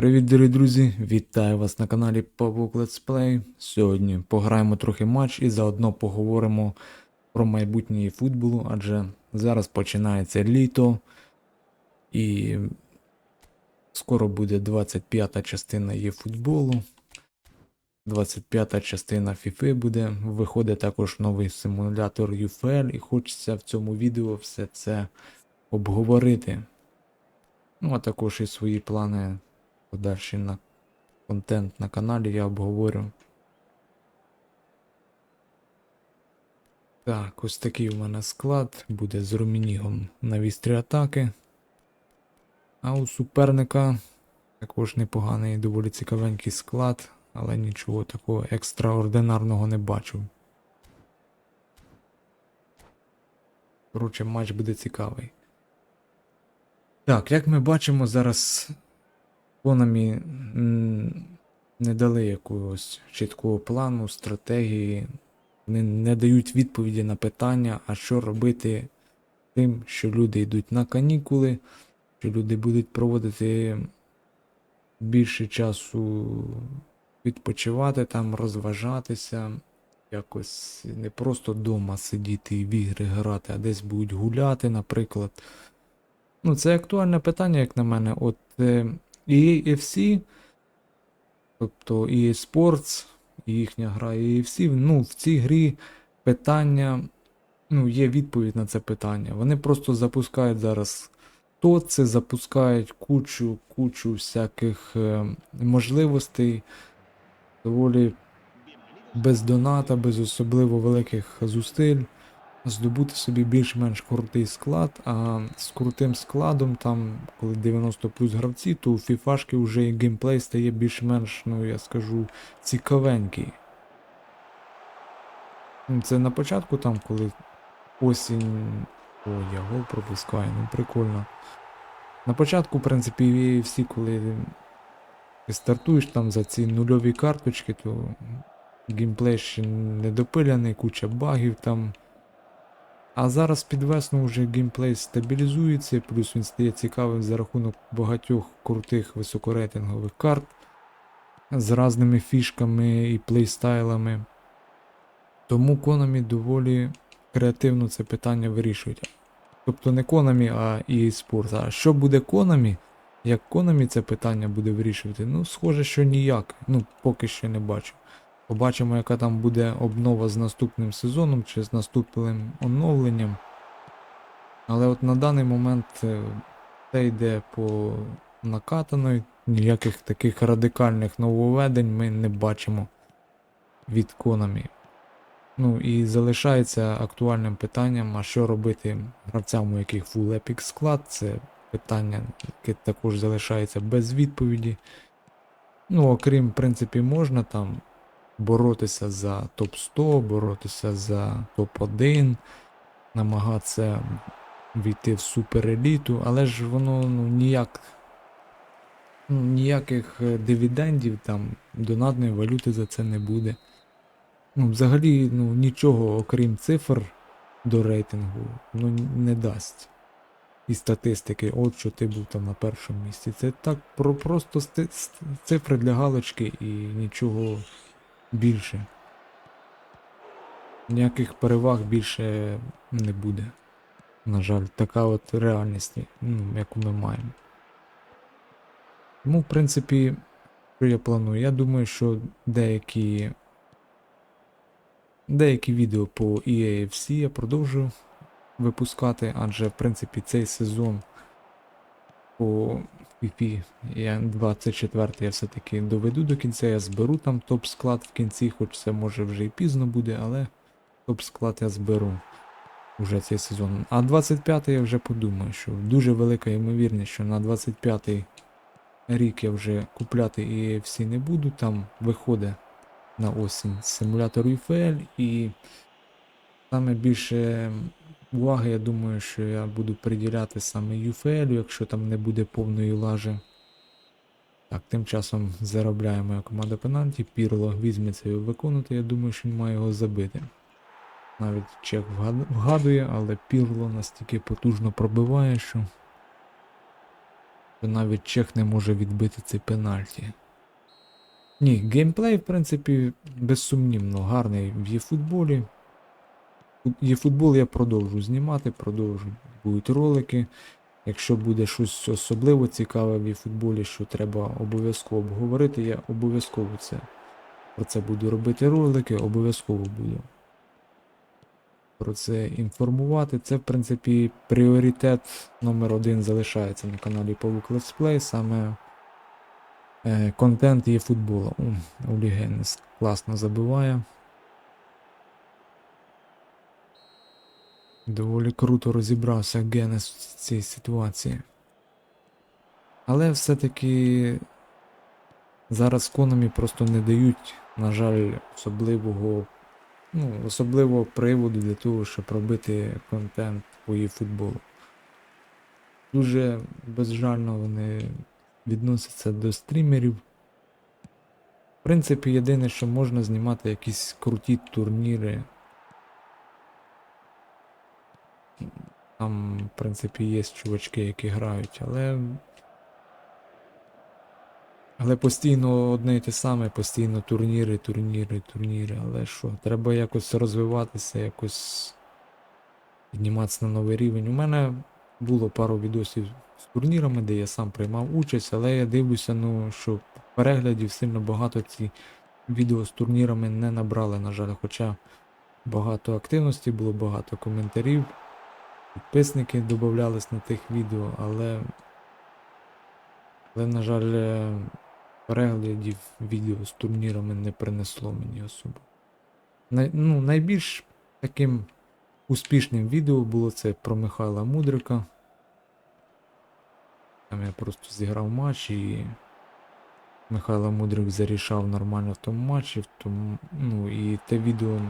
Привіт, дорогі друзі! Вітаю вас на каналі Pavuk Let's Play. Сьогодні пограємо трохи матч і заодно поговоримо про майбутнє футболу, адже зараз починається літо і скоро буде 25-та частина є футболу. 25-та частина FIFA буде. Виходить також новий симулятор UFL, і хочеться в цьому відео все це обговорити. Ну, а також і свої плани подальші на контент на каналі я обговорю. Так, ось такий у мене склад буде з Румінігом на вістрі атаки. А у суперника також непоганий, доволі цікавенький склад, але нічого такого екстраординарного не бачу. Коротше, матч буде цікавий. Так, як ми бачимо, зараз М, не дали якогось чіткого плану, стратегії. Вони не дають відповіді на питання, а що робити тим, що люди йдуть на канікули, що люди будуть проводити більше часу відпочивати там, розважатися, якось не просто вдома сидіти і в ігри грати, а десь будуть гуляти, наприклад. Ну, це актуальне питання, як на мене. От е, EFC, тобто EA Sports, їхня гра EFC, ну, в цій грі питання, ну, є відповідь на це питання. Вони просто запускають зараз тоци, запускають кучу, кучу всяких е, можливостей, доволі без доната, без особливо великих зусиль здобути собі більш-менш крутий склад, а з крутим складом, там, коли 90 плюс гравці, то у фіфашки вже і геймплей стає більш-менш, ну я скажу, цікавенький. Це на початку, там, коли осінь. О, я гол пропускаю, ну прикольно. На початку, в принципі, всі, коли ти стартуєш там за ці нульові карточки, то геймплей ще недопиляний, куча багів там. А зараз під весну вже геймплей стабілізується, плюс він стає цікавим за рахунок багатьох крутих високорейтингових карт з разними фішками і плейстайлами. Тому Konami доволі креативно це питання вирішують. Тобто не Konami, а EA Sports. А що буде Konami? Як Konami це питання буде вирішувати? Ну, схоже, що ніяк. Ну, поки що не бачу. Побачимо, яка там буде обнова з наступним сезоном чи з наступним оновленням. Але от на даний момент це йде по накатаної. Ніяких таких радикальних нововведень ми не бачимо від Konami. Ну і залишається актуальним питанням, а що робити гравцям, у яких Full Epic склад. Це питання, яке також залишається без відповіді. Ну, окрім, в принципі, можна там боротися за топ-100, боротися за топ-1, намагатися війти в супереліту, але ж воно ну, ніяк. Ну, ніяких е, дивідендів там, донатної валюти за це не буде. Ну, взагалі, ну, нічого, окрім цифр до рейтингу, ну, не дасть. І статистики, от що ти був там на першому місці. Це так про просто цифри для галочки і нічого більше. Ніяких переваг більше не буде. На жаль, така от реальність, ну, яку ми маємо. Тому, в принципі, що я планую? Я думаю, що деякі. Деякі відео по EAFC я продовжу випускати, адже в принципі цей сезон по PP я 24 я все-таки доведу до кінця, я зберу там топ-склад в кінці, хоч це може вже і пізно буде, але топ-склад я зберу вже цей сезон. А 25 я вже подумаю, що дуже велика ймовірність, що на 25 рік я вже купляти EFC не буду, там виходить на осінь симулятор UFL і саме більше уваги, я думаю, що я буду приділяти саме UFL, якщо там не буде повної лажи. Так, тим часом заробляє моя команда пенальті. Пірло візьметься його виконати, я думаю, що він має його забити. Навіть чек вгадує, але Пірло настільки потужно пробиває, що навіть Чех не може відбити цей пенальті. Ні, геймплей, в принципі, безсумнівно гарний в є-футболі. Є-футбол я продовжу знімати, продовжу. Будуть ролики. Якщо буде щось особливо цікаве в є-футболі, що треба обов'язково обговорити, я обов'язково це про це буду робити ролики, обов'язково буду про це інформувати. Це, в принципі, пріоритет номер один залишається на каналі Павук Летсплей, саме е, контент є футболу. Олі Геннес класно забиває. Доволі круто розібрався Геннес в цій ситуації. Але все-таки зараз Конамі просто не дають, на жаль, особливого, ну, особливого приводу для того, щоб робити контент по її футболу. Дуже безжально вони відносяться до стрімерів. В принципі, єдине, що можна знімати якісь круті турніри. Там, в принципі, є чувачки, які грають, але. Але постійно одне і те саме, постійно турніри, турніри, турніри. Але що, треба якось розвиватися, якось підніматися на новий рівень. У мене було пару відосів з турнірами, де я сам приймав участь, але я дивлюся, ну, що переглядів сильно багато ці відео з турнірами не набрали, на жаль, хоча багато активності було, багато коментарів. Підписники додавались на тих відео, але, але на жаль, е, переглядів відео з турнірами не принесло мені особо. Най, ну, найбільш таким успішним відео було це про Михайла Мудрика. Там я просто зіграв матч і Михайло Мудрик зарішав нормально в тому матчі. В тому, ну, і те відео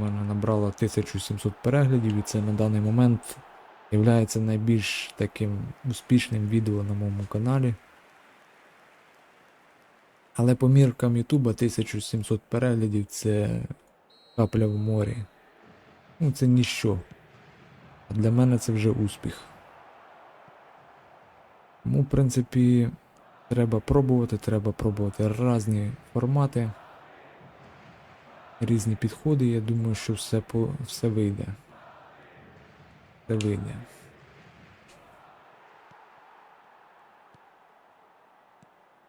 в мене набрало 1700 переглядів, і це на даний момент є найбільш таким успішним відео на моєму каналі. Але по міркам Ютуба 1700 переглядів це капля в морі. Ну, це ніщо. А для мене це вже успіх. Тому, в принципі, треба пробувати, треба пробувати різні формати різні підходи. Я думаю, що все по все вийде. Все вийде.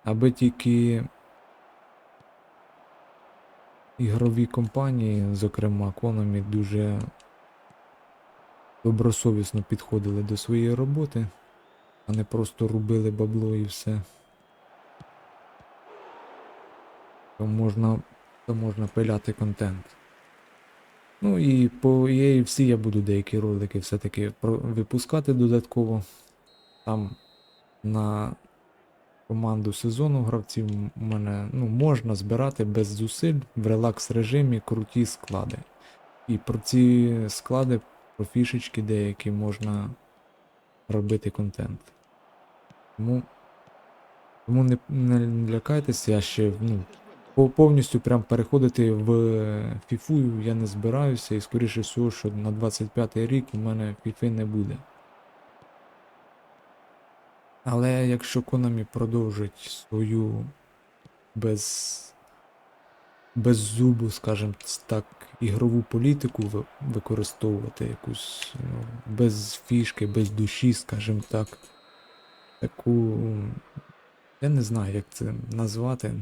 Аби тільки ігрові компанії, зокрема Konami, дуже добросовісно підходили до своєї роботи, а не просто рубили бабло і все. То можна то можна пиляти контент. Ну і по EA всі я буду деякі ролики все-таки випускати додатково. Там на команду сезону гравців у мене ну, можна збирати без зусиль в релакс режимі круті склади. І про ці склади, про фішечки деякі можна робити контент. Тому, тому не, не лякайтеся, я ще ну, повністю прям переходити в фіфу я не збираюся, і скоріше всього, що на 25-й рік у мене фіфи не буде. Але якщо Konami продовжить свою без, без зубу, скажімо так, ігрову політику використовувати якусь ну, без фішки, без душі, скажімо так, таку. Я не знаю, як це назвати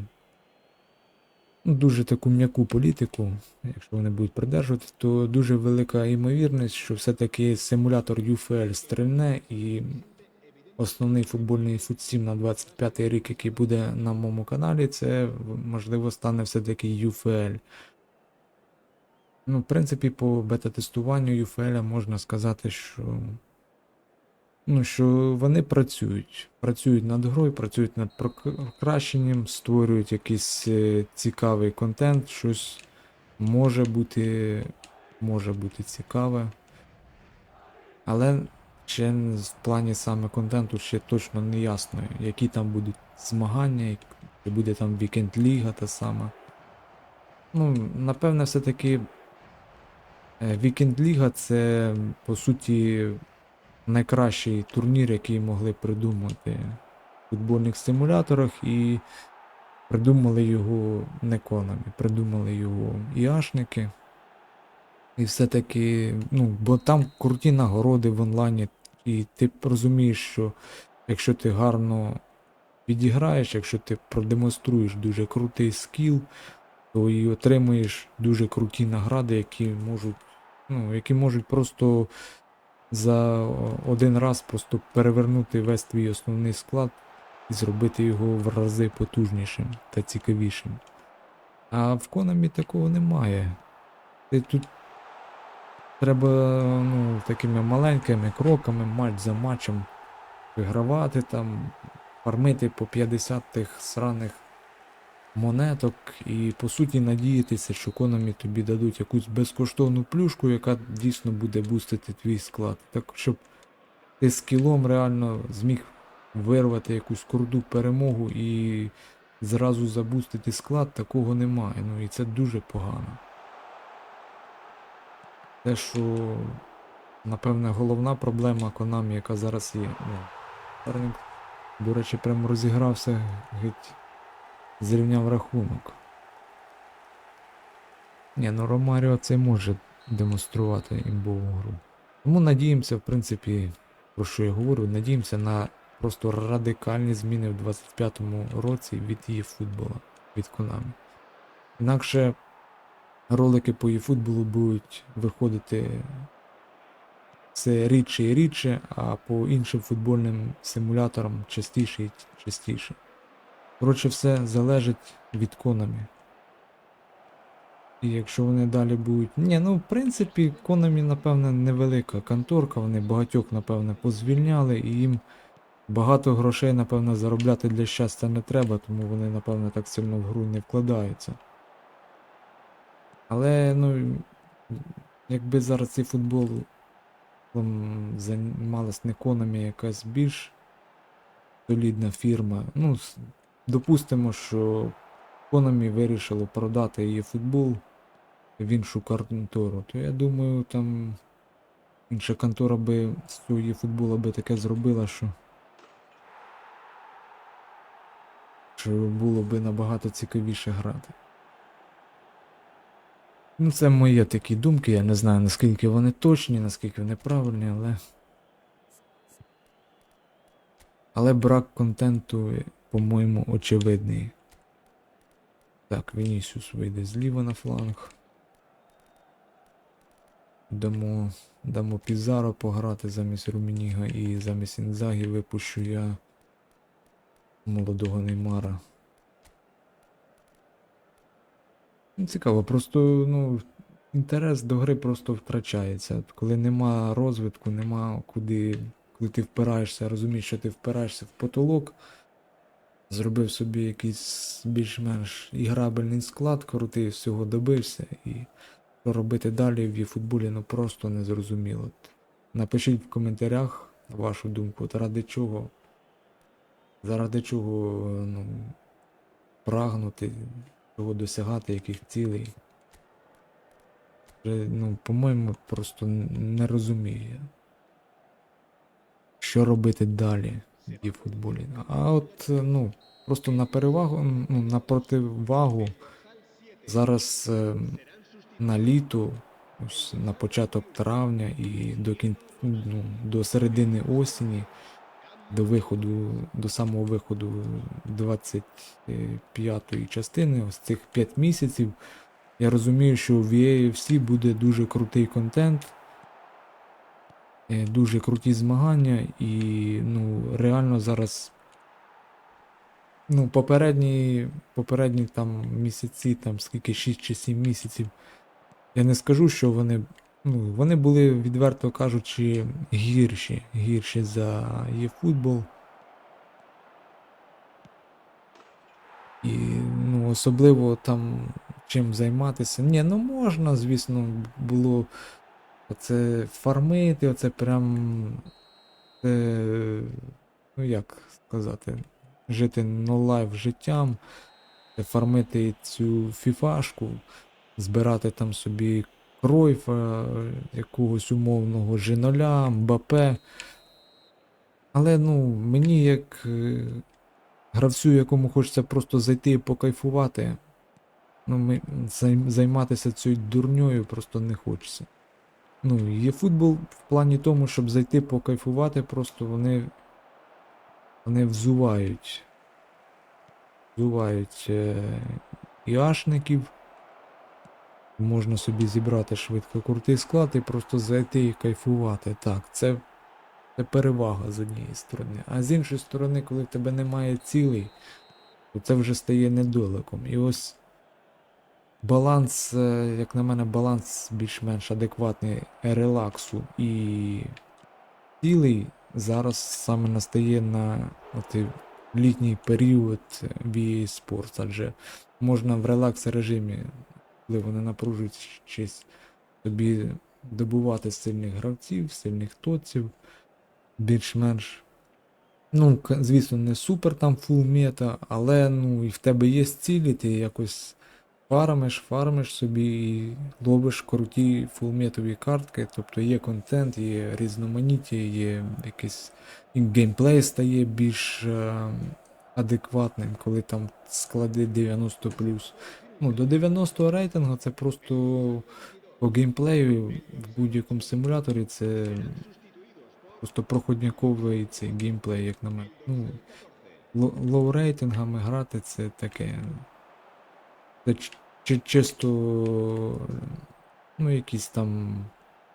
дуже таку м'яку політику, якщо вони будуть придержувати, то дуже велика ймовірність, що все-таки симулятор UFL стрільне і основний футбольний футсім на 25 й рік, який буде на моєму каналі, це можливо стане все-таки UFL. Ну, в принципі, по бета-тестуванню UFL можна сказати, що. Ну, що вони працюють. Працюють над грою, працюють над прок- покращенням, створюють якийсь е, цікавий контент, щось може бути, може бути цікаве. Але ще в плані саме контенту ще точно не ясно, які там будуть змагання, чи буде там вікенд ліга та сама. Ну, напевне, все-таки Вікенд Ліга це, по суті, найкращий турнір, який могли придумати в футбольних симуляторах, і придумали його не конами, придумали його іашники. І все-таки, ну, бо там круті нагороди в онлайні, і ти розумієш, що якщо ти гарно відіграєш, якщо ти продемонструєш дуже крутий скіл, то і отримуєш дуже круті награди, які можуть, ну, які можуть просто за один раз просто перевернути весь твій основний склад і зробити його в рази потужнішим та цікавішим. А в Конамі такого немає. Ти тут треба ну, такими маленькими кроками, матч за матчем вигравати там, фармити по 50 тих сраних монеток і по суті надіятися, що Konami тобі дадуть якусь безкоштовну плюшку, яка дійсно буде бустити твій склад. Так щоб ти скілом реально зміг вирвати якусь круту перемогу і зразу забустити склад, такого немає. Ну і це дуже погано. Те, що, напевне, головна проблема Konami, яка зараз є. Ну, до речі, прямо розігрався геть зрівняв рахунок. Ні, ну Ромаріо це може демонструвати імбову гру. Тому надіємося, в принципі, про що я говорю, надіємося на просто радикальні зміни в 25-му році від її футбола, від Konami. Інакше ролики по її футболу будуть виходити все рідше і рідше, а по іншим футбольним симуляторам частіше і частіше. Коротше, все залежить від Konami. І якщо вони далі будуть. Ні, ну в принципі, Konami, напевне, невелика конторка, вони багатьох, напевне, позвільняли, і їм багато грошей, напевне, заробляти для щастя не треба, тому вони, напевне, так сильно в гру не вкладаються. Але, ну, якби зараз цей футбол займалась не Konami, якась більш солідна фірма. Ну, допустимо, що Konami вирішило продати її футбол в іншу контору, то я думаю, там інша контора би з цього футбола би таке зробила, що. Що було би набагато цікавіше грати. Ну, це мої такі думки, я не знаю наскільки вони точні, наскільки вони правильні, але. Але брак контенту, по-моєму, очевидний. Так, Вінісіус вийде зліва на фланг. Дамо, дамо Пізаро пограти замість Румініга і замість Інзагі випущу я молодого Неймара. Ну, Цікаво, просто ну, інтерес до гри просто втрачається. Коли нема розвитку, нема куди, коли ти впираєшся, розумієш, що ти впираєшся в потолок, зробив собі якийсь більш-менш іграбельний склад, крутий, всього добився, і що робити далі в футболі, ну просто не зрозуміло. Напишіть в коментарях вашу думку, от ради чого, заради чого ну, прагнути, чого досягати, яких цілей. Вже, ну, по-моєму, просто не розумію, що робити далі в футболі. А от, е, ну, просто на перевагу, ну, на противагу зараз е, на літо, ось на початок травня і до кін... ну, до середини осені, до виходу, до самого виходу 25-ї частини, ось цих 5 місяців. Я розумію, що в EAFC буде дуже крутий контент, дуже круті змагання, і ну, реально зараз. Ну, попередні, попередні там місяці, там скільки 6 чи 7 місяців. Я не скажу, що вони. Ну, вони були, відверто кажучи, гірші, гірші за eFootball. І ну, особливо там чим займатися. Ні, ну можна, звісно, було оце фармити, оце прям. Це, ну як сказати, жити нолайф життям, е, фармити цю фіфашку, збирати там собі Кройфа, якогось умовного Жиноля, Мбапе, Але ну, мені як е, гравцю, якому хочеться просто зайти і покайфувати, ну, ми, займатися цією дурньою просто не хочеться. Ну, є футбол в плані тому, щоб зайти покайфувати, просто вони, вони взувають. Взувають е, іашників. Можна собі зібрати швидко крутий склад і просто зайти і кайфувати. Так, це, це перевага з однієї сторони. А з іншої сторони, коли в тебе немає цілей, то це вже стає недоликом. І ось баланс, е, як на мене, баланс більш-менш адекватний релаксу і цілий зараз саме настає на отой літній період EA Sports, адже можна в релакс режимі, коли вони напружуючись, тобі добувати сильних гравців, сильних тоців, більш-менш. Ну, звісно, не супер там фул мета, але ну, і в тебе є цілі, ти якось фармиш, фармиш собі і ловиш круті фулметові картки, тобто є контент, є різноманіття, є якийсь геймплей стає більш е, адекватним, коли там склади 90 Ну, до 90 рейтингу це просто по геймплею в будь-якому симуляторі це просто проходняковий цей геймплей, як на мене. Ну, лоу рейтингами грати це таке. Чи- чисто ну, якісь там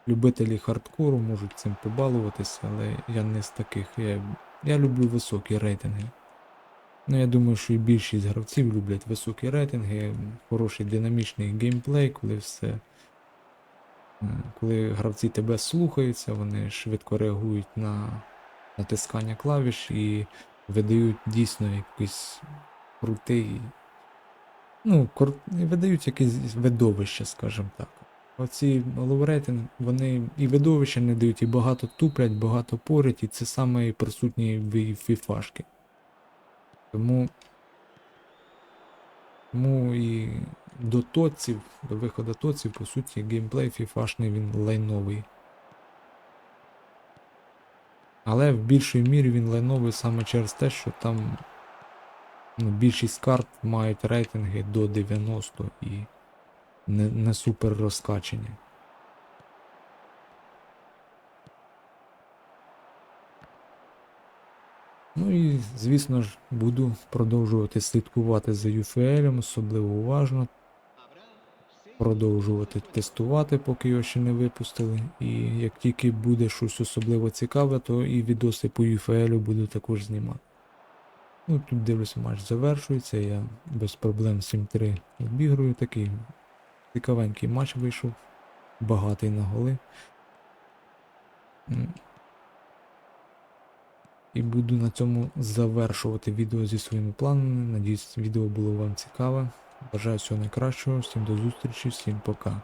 любителі хардкору можуть цим побалуватися, але я не з таких. Я, я люблю високі рейтинги. Ну, я думаю, що і більшість гравців люблять високі рейтинги, хороший динамічний геймплей, коли все. е, Коли гравці тебе слухаються, вони швидко реагують на натискання клавіш і видають дійсно якийсь крутий. Ну, видають якесь видовище, скажімо так. Оці лоурейтинг, вони і видовища не дають, і багато туплять, багато порять, і це саме присутні фіфашки. Тому. Тому і до тоців, до виходу тоців, по суті, геймплей фіфашний він лайновий. Але в більшій мірі він лайновий саме через те, що там ну, більшість карт мають рейтинги до 90 і не, не супер розкачені. Ну і, звісно ж, буду продовжувати слідкувати за UFL, особливо уважно. Продовжувати тестувати, поки його ще не випустили. І як тільки буде щось особливо цікаве, то і відоси по UFL буду також знімати. Ну, тут дивлюся, матч завершується, я без проблем 7-3 обігрую. Такий цікавенький матч вийшов, багатий на голи. І буду на цьому завершувати відео зі своїми планами. Надіюсь, відео було вам цікаве. Бажаю всього найкращого, всім до зустрічі, всім пока.